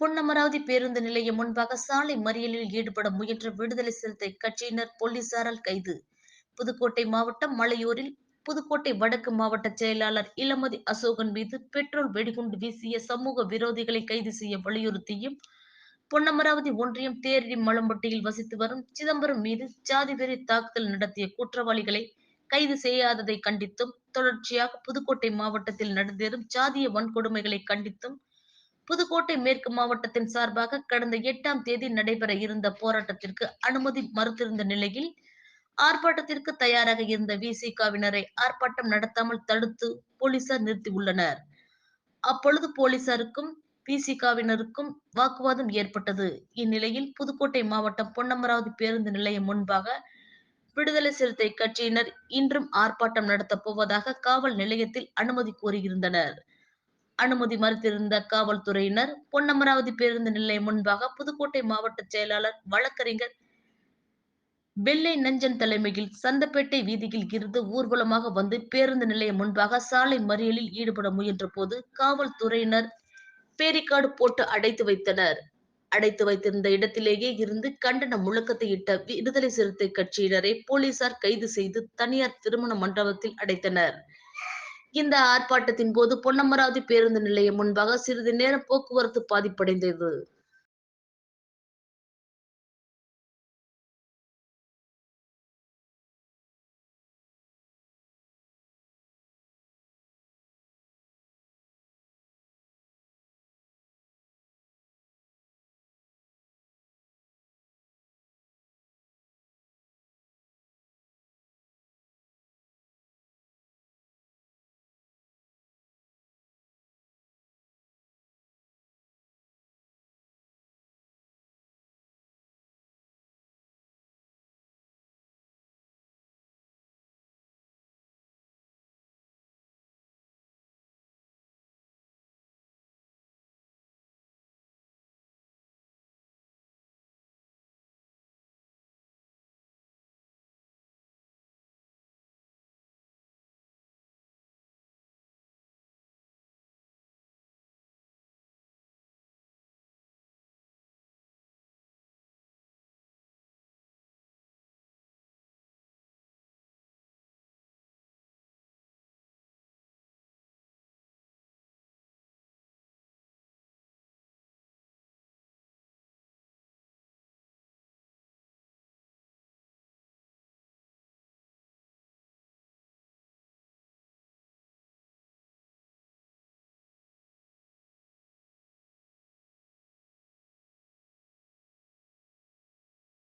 பொன்னமராவதி பேருந்து நிலையம் முன்பாக சாலை மறியலில் ஈடுபட முயன்ற விடுதலை சிறுத்தை கட்சியினர் போலீசாரால் கைது. புதுக்கோட்டை மாவட்டம் மலையூரில் புதுக்கோட்டை வடக்கு மாவட்ட செயலாளர் இளமதி அசோகன் மீது பெட்ரோல் வெடிகுண்டு வீசிய சமூக விரோதிகளை கைது செய்ய வலியுறுத்தியும் பொன்னமராவதி ஒன்றியம் தேரடி மலம்பட்டியில் வசித்து வரும் சிதம்பரம் மீது ஜாதி வெறி தாக்குதல் நடத்திய குற்றவாளிகளை கைது செய்யாததை கண்டித்தும் தொடர்ச்சியாக புதுக்கோட்டை மாவட்டத்தில் நடந்தேறும் ஜாதிய வன்கொடுமைகளை கண்டித்தும் புதுக்கோட்டை மேற்கு மாவட்டத்தின் சார்பாக கடந்த எட்டாம் தேதி நடைபெற இருந்த போராட்டத்திற்கு அனுமதி மறுத்திருந்த நிலையில் ஆர்ப்பாட்டத்திற்கு தயாராக இருந்த விசிகாவினரை ஆர்ப்பாட்டம் நடத்தாமல் தடுத்து போலீசார் நிறுத்தியுள்ளனர் அப்பொழுது போலீசாருக்கும் விசிகாவினருக்கும் வாக்குவாதம் ஏற்பட்டது. இந்நிலையில் புதுக்கோட்டை மாவட்டம் பொன்னமராவதி பேருந்து நிலையம் முன்பாக விடுதலை சிறுத்தை கட்சியினர் இன்றும் ஆர்ப்பாட்டம் நடத்தப் போவதாக காவல் நிலையத்தில் அனுமதி கோரியிருந்தனர். அனுமதி மறுத்திருந்த காவல்துறையினர் பொன்னமராவதி பேருந்து நிலையம் முன்பாக புதுக்கோட்டை மாவட்ட செயலாளர் வழக்கறிஞர் வெள்ளை நஞ்சன் தலைமையில் சந்தப்பேட்டை வீதியில் இருந்து ஊர்வலமாக வந்து பேருந்து நிலையம் முன்பாக சாலை மறியலில் ஈடுபட முயன்ற போது காவல்துறையினர் பேரிக்காடு போட்டு அடைத்து வைத்தனர். அடைத்து வைத்திருந்த இடத்திலேயே இருந்து கண்டன முழக்கத்தை இட்ட விடுதலை சிறுத்தை கட்சியினரை போலீசார் கைது செய்து தனியார் திருமண மண்டபத்தில் அடைத்தனர். இந்த ஆர்ப்பாட்டத்தின் போது பொன்னமராவதி பேருந்து நிலையம் முன்பாக சிறிது நேரம் போக்குவரத்து பாதிப்படைந்தது.